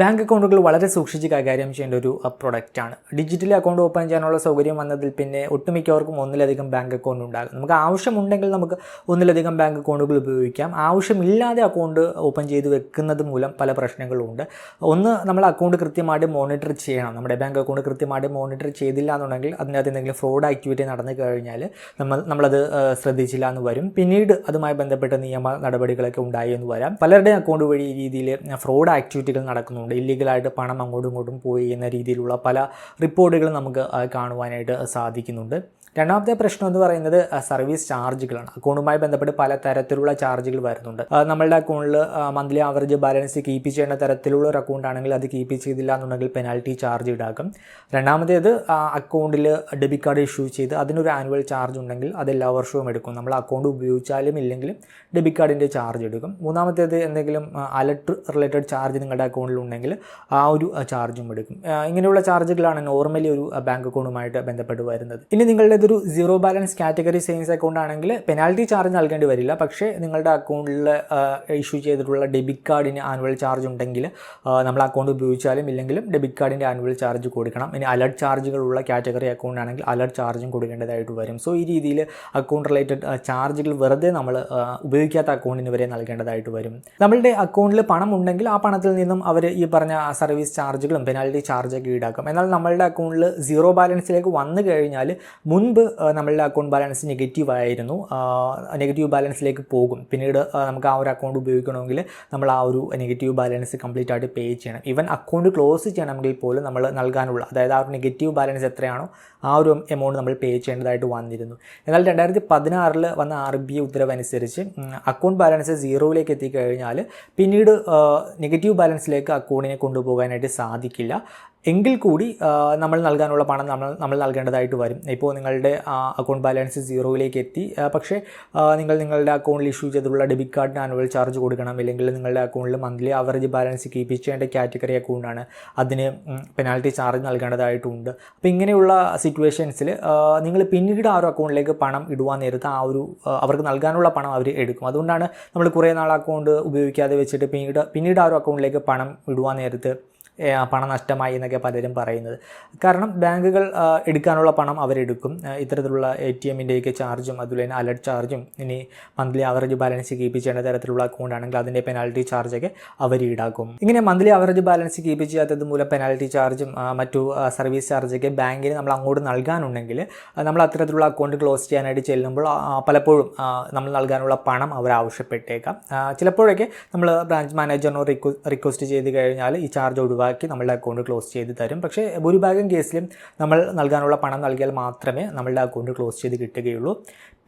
Bank അക്കൗണ്ടുകൾ വളരെ സൂക്ഷിച്ച് കൈകാര്യം ചെയ്യേണ്ട ഒരു പ്രൊഡക്റ്റാണ് ഡിജിറ്റൽ അക്കൗണ്ട് ഓപ്പൺ ചെയ്യാനുള്ള സൗകര്യം വന്നതിൽ പിന്നെ ഒട്ടുമിക്കവർക്കും ഒന്നിലധികം ബാങ്ക് അക്കൗണ്ട് ഉണ്ടാകും. നമുക്ക് ആവശ്യമുണ്ടെങ്കിൽ നമുക്ക് ഒന്നിലധികം ബാങ്ക് അക്കൗണ്ടുകൾ ഉപയോഗിക്കാം. ആവശ്യമില്ലാതെ അക്കൗണ്ട് ഓപ്പൺ ചെയ്ത് വെക്കുന്നത് മൂലം പല പ്രശ്നങ്ങളും ഉണ്ട്. ഒന്ന് നമ്മൾ അക്കൗണ്ട് കൃത്യമായിട്ട് മോണിറ്റർ ചെയ്യണം. നമ്മുടെ ബാങ്ക് അക്കൗണ്ട് കൃത്യമായിട്ട് മോണിറ്റർ ചെയ്തില്ല എന്നുണ്ടെങ്കിൽ അതിനകത്ത് എന്തെങ്കിലും ഫ്രോഡ് ആക്ടിവിറ്റി നടന്നു കഴിഞ്ഞാൽ നമ്മൾ നമ്മളത് ശ്രദ്ധിച്ചില്ല എന്ന് വരും. പിന്നീട് അതുമായി ബന്ധപ്പെട്ട നിയമ നടപടികളൊക്കെ ഉണ്ടായി എന്ന് വരാം. പലരുടെയും അക്കൗണ്ട് വഴി ഈ രീതിയിൽ ഫ്രോഡ് ആക്ടിവിറ്റികൾ നടക്കുന്നുണ്ട് ഇല്ലീഗലായിട്ട് പണം അങ്ങോട്ടും ഇങ്ങോട്ടും പോയി എന്ന രീതിയിലുള്ള പല റിപ്പോർട്ടുകളും നമുക്ക് കാണുവാനായിട്ട് സാധിക്കുന്നുണ്ട്. രണ്ടാമത്തെ പ്രശ്നം എന്ന് പറയുന്നത് സർവീസ് ചാർജുകളാണ്. അക്കൗണ്ടുമായി ബന്ധപ്പെട്ട് പല തരത്തിലുള്ള ചാർജുകൾ വരുന്നുണ്ട്. നമ്മളുടെ അക്കൗണ്ടിൽ മന്ത്ലി ആവറേജ് ബാലൻസ് കീപ്പ് ചെയ്യേണ്ട തരത്തിലുള്ള ഒരു അക്കൗണ്ട് ആണെങ്കിൽ അത് കീപ്പ് ചെയ്തില്ല എന്നുണ്ടെങ്കിൽ പെനാൽറ്റി ചാർജ് ഈടാക്കും. രണ്ടാമത്തേത് അക്കൗണ്ടിൽ ഡെബിറ്റ് കാർഡ് ഇഷ്യൂ ചെയ്ത് അതിനൊരു ആനുവൽ ചാർജ് ഉണ്ടെങ്കിൽ അത് എല്ലാ വർഷവും എടുക്കും. നമ്മൾ അക്കൗണ്ട് ഉപയോഗിച്ചാലും ഇല്ലെങ്കിലും ഡെബിറ്റ് കാർഡിന്റെ ചാർജ് എടുക്കും. മൂന്നാമത്തേത് എന്തെങ്കിലും അലർട്ട് റിലേറ്റഡ് ചാർജ് നിങ്ങളുടെ അക്കൗണ്ടിൽ ഉണ്ടെങ്കിൽ ആ ഒരു ചാർജും എടുക്കും. ഇങ്ങനെയുള്ള ചാർജുകളാണ് നോർമലി ഒരു ബാങ്ക് അക്കൗണ്ടുമായിട്ട് ബന്ധപ്പെട്ട് വരുന്നത്. ഇനി നിങ്ങളുടെ ഇതൊരു zero balance category savings account ആണെങ്കിൽ പെനാൽറ്റി ചാർജ് നൽകേണ്ടി വരില്ല. പക്ഷേ നിങ്ങളുടെ അക്കൗണ്ടിൽ ഇഷ്യൂ ചെയ്തിട്ടുള്ള ഡെബിറ്റ് കാർഡിന് ആനുവൽ ചാർജ് ഉണ്ടെങ്കിൽ നമ്മൾ അക്കൗണ്ട് ഉപയോഗിച്ചാലും ഇല്ലെങ്കിലും ഡെബിറ്റ് കാർഡിന്റെ ആനുവൽ ചാർജ് കൊടുക്കണം. ഇനി അലർട്ട് ചാർജുകളുള്ള കാറ്റഗറി അക്കൗണ്ട് ആണെങ്കിൽ അലർട്ട് ചാർജും കൊടുക്കേണ്ടതായിട്ട് വരും. സോ ഈ രീതിയിൽ അക്കൗണ്ട് റിലേറ്റഡ് ചാർജുകൾ വെറുതെ നമ്മൾ ഉപയോഗിക്കാത്ത അക്കൗണ്ടിന് വരെ നൽകേണ്ടതായിട്ട് വരും. നമ്മളുടെ അക്കൗണ്ടിൽ പണം ഉണ്ടെങ്കിൽ ആ പണത്തിൽ നിന്നും അവർ ഈ പറഞ്ഞ സർവീസ് ചാർജുകളും പെനാൽറ്റി ചാർജൊക്കെ ഈടാക്കും. എന്നാൽ നമ്മളുടെ അക്കൗണ്ടിൽ സീറോ ബാലൻസിലേക്ക് വന്നു കഴിഞ്ഞാൽ മുൻപ് നമ്മളുടെ അക്കൗണ്ട് ബാലൻസ് നെഗറ്റീവ് ആയിരുന്നു. നെഗറ്റീവ് ബാലൻസിലേക്ക് പോകും. പിന്നീട് നമുക്ക് ആ ഒരു അക്കൗണ്ട് ഉപയോഗിക്കണമെങ്കിൽ നമ്മൾ ആ ഒരു നെഗറ്റീവ് ബാലൻസ് കംപ്ലീറ്റ് ആയിട്ട് പേ ചെയ്യണം. ഈവൻ അക്കൗണ്ട് ക്ലോസ് ചെയ്യണമെങ്കിൽ പോലും നമ്മൾ നൽകാനുള്ള അതായത് ആ ഒരു നെഗറ്റീവ് ബാലൻസ് എത്രയാണോ ആ ഒരു എമൗണ്ട് നമ്മൾ പേ ചെയ്യേണ്ടതായിട്ട് വന്നിരുന്നു. എന്നാൽ രണ്ടായിരത്തി പതിനാറിൽ വന്ന ആർ ബി ഐ ഉത്തരവനുസരിച്ച് അക്കൗണ്ട് ബാലൻസ് സീറോയിലേക്ക് എത്തിക്കഴിഞ്ഞാൽ പിന്നീട് നെഗറ്റീവ് ബാലൻസിലേക്ക് അക്കൗണ്ടിനെ കൊണ്ടുപോകാനായിട്ട് സാധിക്കില്ല. എങ്കിൽ കൂടി നമ്മൾ നൽകാനുള്ള പണം നമ്മൾ നമ്മൾ നൽകേണ്ടതായിട്ട് വരും. ഇപ്പോൾ നിങ്ങളുടെ അക്കൗണ്ട് ബാലൻസ് സീറോയിലേക്ക് എത്തി. പക്ഷേ നിങ്ങൾ നിങ്ങളുടെ അക്കൗണ്ടിൽ ഇഷ്യൂ ചെയ്തിട്ടുള്ള ഡെബിറ്റ് കാർഡിന് ആനുവൽ ചാർജ് കൊടുക്കണം. ഇല്ലെങ്കിൽ നിങ്ങളുടെ അക്കൗണ്ടിൽ മന്ത്ലി അവറേജ് ബാലൻസ് കീപ്പ് ചെയ്യേണ്ട കാറ്റഗറി അക്കൗണ്ടാണ് അതിന് പെനാൽറ്റി ചാർജ് നൽകേണ്ടതായിട്ടുണ്ട്. അപ്പോൾ ഇങ്ങനെയുള്ള സിറ്റുവേഷൻസിൽ നിങ്ങൾ പിന്നീട് ആ ഒരു അക്കൗണ്ടിലേക്ക് പണം ഇടുവാൻ നേരത്ത് ആ ഒരു അവർക്ക് നൽകാനുള്ള പണം അവർ എടുക്കും. അതുകൊണ്ടാണ് നമ്മൾ കുറേ നാൾ അക്കൗണ്ട് ഉപയോഗിക്കാതെ വെച്ചിട്ട് പിന്നീട് പിന്നീട് ആ ഒരു അക്കൗണ്ടിലേക്ക് പണം ഇടുവാൻ നേരത്ത് പണം നഷ്ടമായി എന്നൊക്കെ പലരും പറയുന്നത്. കാരണം ബാങ്കുകൾ എടുക്കാനുള്ള പണം അവരെടുക്കും. ഇത്തരത്തിലുള്ള എ ടി എമ്മിന്റെയൊക്കെ ചാർജും അതുപോലെ തന്നെ അലർട്ട് ചാർജും ഇനി മന്ത്ലി ആവറേജ് ബാലൻസ് കീപ്പ് ചെയ്യേണ്ട തരത്തിലുള്ള അക്കൗണ്ട് ആണെങ്കിൽ അതിന്റെ പെനാൽറ്റി ചാർജൊക്കെ അവർ ഈടാക്കും. ഇങ്ങനെ മന്ത്ലി ആവറേജ് ബാലൻസ് കീപ്പ് ചെയ്യാത്തത് മൂലം പെനാൽറ്റി ചാർജും മറ്റു സർവീസ് ചാർജൊക്കെ ബാങ്കിന് നമ്മൾ അങ്ങോട്ട് നൽകാനുണ്ടെങ്കിൽ നമ്മൾ അത്തരത്തിലുള്ള അക്കൗണ്ട് ക്ലോസ് ചെയ്യാനായിട്ട് ചെല്ലുമ്പോൾ പലപ്പോഴും നമ്മൾ നൽകാനുള്ള പണം അവർ ആവശ്യപ്പെട്ടേക്കാം. ചിലപ്പോഴൊക്കെ നമ്മൾ ബ്രാഞ്ച് മാനേജറിനോട് റിക്വസ്റ്റ് ചെയ്ത് കഴിഞ്ഞാൽ ഈ ചാർജ് ഒഴിവാക്കി നമ്മളുടെ അക്കൗണ്ട് ക്ലോസ് ചെയ്ത് തരും. പക്ഷേ ഭൂരിഭാഗം കേസിലും നമ്മൾ നൽകാനുള്ള പണം നൽകിയാൽ മാത്രമേ നമ്മളുടെ അക്കൗണ്ട് ക്ലോസ് ചെയ്ത് കിട്ടുകയുള്ളൂ.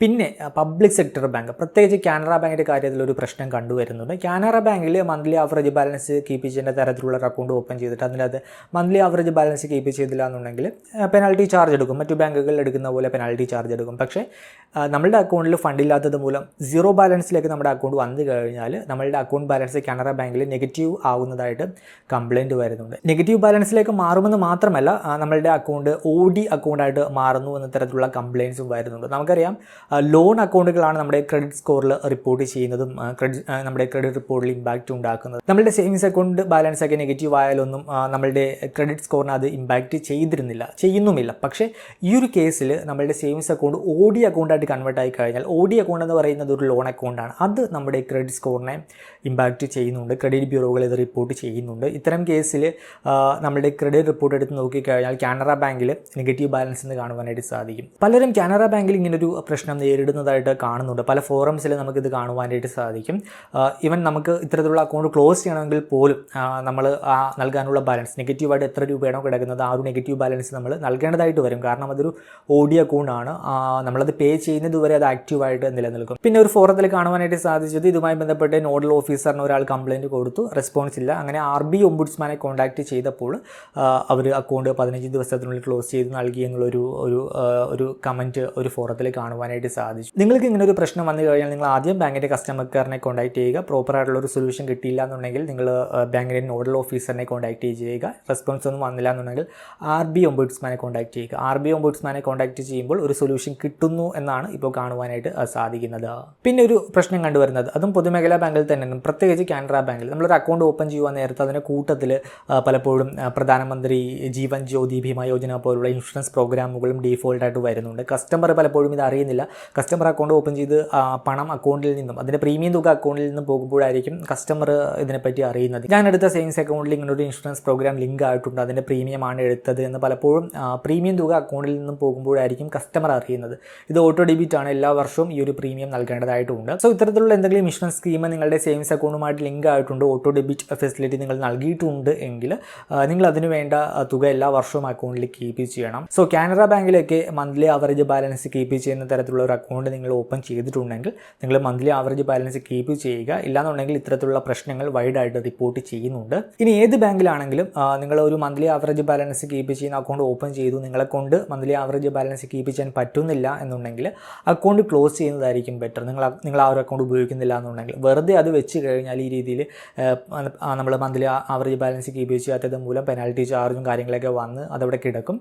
പിന്നെ പബ്ലിക് സെക്ടർ ബാങ്ക് പ്രത്യേകിച്ച് കാനറ ബാങ്കിന്റെ കാര്യത്തിൽ ഒരു പ്രശ്നം കണ്ടുവരുന്നുണ്ട്. കാനറ ബാങ്കിൽ മന്ത്ലി ആവറേജ് ബാലൻസ് കീപ്പ് ചെയ്യേണ്ട തരത്തിലുള്ള അക്കൗണ്ട് ഓപ്പൺ ചെയ്തിട്ട് അതിനകത്ത് മന്ത്ലി ആവറേജ് ബാലൻസ് കീപ്പ് ചെയ്തില്ല എന്നുണ്ടെങ്കിൽ പെനാൽറ്റി ചാർജ് എടുക്കും. മറ്റു ബാങ്കുകളിൽ എടുക്കുന്ന പോലെ പെനാൽറ്റി ചാർജ് എടുക്കും. പക്ഷേ നമ്മളുടെ അക്കൗണ്ടിൽ ഫണ്ടില്ലാത്തത് മൂലം സീറോ ബാലൻസിലേക്ക് നമ്മുടെ അക്കൗണ്ട് വന്നു കഴിഞ്ഞാൽ നമ്മളുടെ അക്കൗണ്ട് ബാലൻസ് കാനറ ബാങ്കിൽ നെഗറ്റീവ് ആവുന്നതായിട്ട് കംപ്ലൈന്റ് വരുന്നുണ്ട്. നെഗറ്റീവ് ബാലൻസിലേക്ക് മാറുമെന്ന് മാത്രമല്ല നമ്മളുടെ അക്കൗണ്ട് ഒ ഡി അക്കൗണ്ടായിട്ട് മാറുന്നു എന്ന തരത്തിലുള്ള കംപ്ലയിൻസും വരുന്നുണ്ട്. നമുക്കറിയാം ലോൺ അക്കൗണ്ടുകളാണ് നമ്മുടെ ക്രെഡിറ്റ് സ്കോറിൽ റിപ്പോർട്ട് ചെയ്യുന്നതും ക്രെഡിറ്റ് നമ്മുടെ ക്രെഡിറ്റ് റിപ്പോർട്ടിൽ ഇമ്പാക്റ്റ് ഉണ്ടാക്കുന്നത്. നമ്മുടെ സേവിങ്സ് അക്കൗണ്ട് ബാലൻസ് ഒക്കെ നെഗറ്റീവ് ആയാലൊന്നും നമ്മളുടെ ക്രെഡിറ്റ് സ്കോറിന് അത് ഇമ്പാക്റ്റ് ചെയ്തിരുന്നില്ല ചെയ്യുന്നുമില്ല. പക്ഷേ ഈ ഒരു കേസിൽ നമ്മളുടെ സേവിങ്സ് അക്കൗണ്ട് ഒ ഡി അക്കൗണ്ടായിട്ട് കൺവേർട്ട് ആയി കഴിഞ്ഞാൽ ഒ ഡി അക്കൗണ്ട് എന്ന് പറയുന്നത് ഒരു ലോൺ അക്കൗണ്ടാണ് അത് നമ്മുടെ ക്രെഡിറ്റ് സ്കോറിനെ ഇമ്പാക്റ്റ് ചെയ്യുന്നുണ്ട് ക്രെഡിറ്റ് ബ്യൂറോകൾ ഇത് റിപ്പോർട്ട് ചെയ്യുന്നുണ്ട്. ഇത്തരം കേസിൽ നമ്മുടെ ക്രെഡിറ്റ് റിപ്പോർട്ട് എടുത്ത് നോക്കിക്കഴിഞ്ഞാൽ കാനറ ബാങ്കിൽ നെഗറ്റീവ് ബാലൻസ് എന്ന് കാണുവാനായിട്ട് സാധിക്കും. പലരും കാനറ ബാങ്കിൽ ഇങ്ങനൊരു പ്രശ്നം നേരിടുന്നതായിട്ട് കാണുന്നുണ്ട്. പല ഫോറംസിൽ നമുക്കിത് കാണുവാനായിട്ട് സാധിക്കും. ഈവൻ നമുക്ക് ഇത്തരത്തിലുള്ള അക്കൗണ്ട് ക്ലോസ് ചെയ്യണമെങ്കിൽ പോലും നമ്മൾ ആ നൽകാനുള്ള ബാലൻസ് നെഗറ്റീവായിട്ട് എത്ര രൂപയാണോ കിടക്കുന്നത് ആ ഒരു നെഗറ്റീവ് ബാലൻസ് നമ്മൾ നൽകേണ്ടതായിട്ട് വരും. കാരണം അതൊരു ഒ ഡി അക്കൗണ്ടാണ് നമ്മളത് പേ ചെയ്യുന്നത് വരെ അത് ആക്റ്റീവായിട്ട് നിലനിൽക്കും. പിന്നെ ഒരു ഫോറത്തിൽ കാണുവാനായിട്ട് സാധിച്ചത് ഇതുമായി ബന്ധപ്പെട്ട് നോഡൽ ഓഫീസറിന് ഒരാൾ കംപ്ലയിന്റ് കൊടുത്തു. റെസ്പോൺസ് ഇല്ല. അങ്ങനെ ആർ ബി ഒംബുഡ്സ്മാനെ കോൺടാക്ട് ചെയ്തപ്പോൾ അവർ അക്കൗണ്ട് പതിനഞ്ച് ദിവസത്തിനുള്ളിൽ ക്ലോസ് ചെയ്ത് നൽകി എന്നുള്ളൊരു ഒരു ഒരു കമന്റ് ഒരു ഫോറത്തിൽ കാണുവാനായിട്ട് സാധിച്ചു. നിങ്ങൾക്ക് ഇങ്ങനെ ഒരു പ്രശ്നം വന്നു കഴിഞ്ഞാൽ നിങ്ങൾ ആദ്യം ബാങ്കിന്റെ കസ്റ്റമർ കെയറിനെ കോൺടാക്ട് ചെയ്യുക. പ്രോപ്പർ ആയിട്ടുള്ള ഒരു സൊല്യൂഷൻ കിട്ടിയില്ല എന്നുണ്ടെങ്കിൽ നിങ്ങൾ ബാങ്കിന്റെ നോഡൽ ഓഫീസറിനെ കോൺടാക്ട് ചെയ്യുക. റെസ്പോൺസ് ഒന്നും വന്നില്ല എന്നുണ്ടെങ്കിൽ ആർ ബി ഒംബുഡ്സ്മാനെ കോൺടാക്ട് ചെയ്യുക. ആർ ബി ഒംബുഡ്സ്മാനെ കോൺടാക്ട് ചെയ്യുമ്പോൾ ഒരു സൊല്യൂഷൻ കിട്ടുന്നു എന്നാണ് ഇപ്പോൾ കാണുവാനായിട്ട് സാധിക്കുന്നത്. പിന്നെ ഒരു പ്രശ്നം കണ്ടുവരുന്നത്. അതും പൊതുമേഖലാ ബാങ്കിൽ തന്നെയാണ്. പ്രത്യേകിച്ച് കാനറ ബാങ്കിൽ. നമ്മളൊരു അക്കൗണ്ട് ഓപ്പൺ ചെയ്യുവാൻ നേരത്തെ അതിന്റെ കൂട്ടത്തിൽ പലപ്പോഴും പ്രധാനമന്ത്രി ജീവൻ ജ്യോതി ഭീമ യോജന പോലുള്ള ഇൻഷുറൻസ് പ്രോഗ്രാമുകളും ഡീഫോൾട്ടായിട്ട് വരുന്നുണ്ട്. കസ്റ്റമർ പലപ്പോഴും ഇത് അറിയുന്നില്ല. കസ്റ്റമർ അക്കൗണ്ട് ഓപ്പൺ ചെയ്ത് പണം അക്കൗണ്ടിൽ നിന്നും അതിന്റെ പ്രീമിയം തുക അക്കൗണ്ടിൽ നിന്നും പോകുമ്പോഴായിരിക്കും കസ്റ്റമർ ഇതിനെപ്പറ്റി അറിയുന്നത്. ഞാൻ എടുത്ത സേവിങ്സ് അക്കൗണ്ടിൽ ഇങ്ങനൊരു ഇൻഷുറൻസ് പ്രോഗ്രാം ലിങ്ക് ആയിട്ടുണ്ട്. അതിന്റെ പ്രീമിയമാണ് എടുത്തത് എന്ന് പലപ്പോഴും പ്രീമിയം തുക അക്കൗണ്ടിൽ നിന്നും പോകുമ്പോഴായിരിക്കും കസ്റ്റമർ അറിയുന്നത്. ഇത് ഓട്ടോ ഡെബിറ്റ് ആണ്. എല്ലാ വർഷവും ഈ ഒരു പ്രീമിയം നൽകേണ്ടതായിട്ടുണ്ട്. സോ ഇത്തരത്തിലുള്ള എന്തെങ്കിലും ഇൻഷുറൻസ് സ്കീം നിങ്ങളുടെ സേവിങ്സ് അക്കൗണ്ടുമായിട്ട് ലിങ്ക് ആയിട്ടുണ്ട്. ഓട്ടോ ഡെബിറ്റ് ഫെസിലിറ്റി നിങ്ങൾ നൽകിയിട്ടുണ്ട് എങ്കിൽ നിങ്ങൾ അതിന് വേണ്ട തുക എല്ലാ വർഷവും അക്കൗണ്ടിൽ കീപ്പ് ചെയ്യണം. സോ കാനറ ബാങ്കിലൊക്കെ മന്ത്ലി ആവറേജ് ബാലൻസ് കീപ്പ് ചെയ്യുന്ന തരത്തിലുള്ള ഒരു അക്കൗണ്ട് നിങ്ങൾ ഓപ്പൺ ചെയ്തിട്ടുണ്ടെങ്കിൽ നിങ്ങൾ മന്ത്ലി ആവറേജ് ബാലൻസ് കീപ്പ് ചെയ്യുക. ഇല്ലാന്നുണ്ടെങ്കിൽ ഇത്തരത്തിലുള്ള പ്രശ്നങ്ങൾ വൈഡ് ആയിട്ട് റിപ്പോർട്ട് ചെയ്യുന്നുണ്ട്. ഇനി ഏത് ബാങ്കിലാണെങ്കിലും നിങ്ങൾ ഒരു മന്ത്ലി ആവറേജ് ബാലൻസ് കീപ്പ് ചെയ്യുന്ന അക്കൗണ്ട് ഓപ്പൺ ചെയ്തു നിങ്ങളെ കൊണ്ട് മന്ത്ലി ആവറേജ് ബാലൻസ് കീപ്പ് ചെയ്യാൻ പറ്റുന്നില്ല എന്നുണ്ടെങ്കിൽ അക്കൗണ്ട് ക്ലോസ് ചെയ്യുന്നതായിരിക്കും ബെറ്റർ നിങ്ങൾ നിങ്ങൾ ആ ഒരു അക്കൗണ്ട് ഉപയോഗിക്കുന്നില്ല എന്നുണ്ടെങ്കിൽ. വെറുതെ അത് വെച്ച് കഴിഞ്ഞാൽ ഈ രീതിയിൽ നമ്മൾ മന്ത്ലി ആവറേജ് ബാലൻസ് കീപ്പ് ചെയ്യാത്തത് മൂലം പെനാൽറ്റി ചാർജും കാര്യങ്ങളൊക്കെ വന്ന് അതവിടെ കിടക്കും.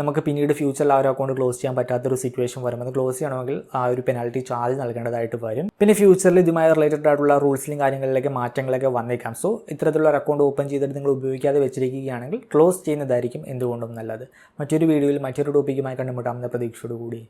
നമുക്ക് പിന്നീട് ഫ്യൂച്ചറിൽ ആ ഒരു അക്കൗണ്ട് ക്ലോസ് ചെയ്യാൻ പറ്റാത്തൊരു സിറ്റുവേഷൻ വരും അത് ക്ലോസ് ചെയ്യണമെങ്കിൽ ആ ഒരു പെനാൽറ്റി ചാർജ് നൽകേണ്ടതായിട്ട് വരും. പിന്നെ ഫ്യൂച്ചറിൽ ഇതുമായി റിലേറ്റഡ് ആയിട്ടുള്ള റൂൾസിലും കാര്യങ്ങളിലേക്ക് മാറ്റങ്ങളൊക്കെ വന്നേക്കാം. സോ ഇത്തരത്തിലുള്ള ഒരു അക്കൗണ്ട് ഓപ്പൺ ചെയ്തിട്ട് നിങ്ങൾ ഉപയോഗിക്കാതെ വെച്ചിരിക്കുകയാണെങ്കിൽ ക്ലോസ് ചെയ്യുന്നതായിരിക്കും എന്തുകൊണ്ടും നല്ലത്. മറ്റൊരു വീഡിയോയിൽ മറ്റൊരു ടോപ്പിക്കുമായി കണ്ടുമുട്ടാമെന്ന പ്രതീക്ഷയോടുകൂടി.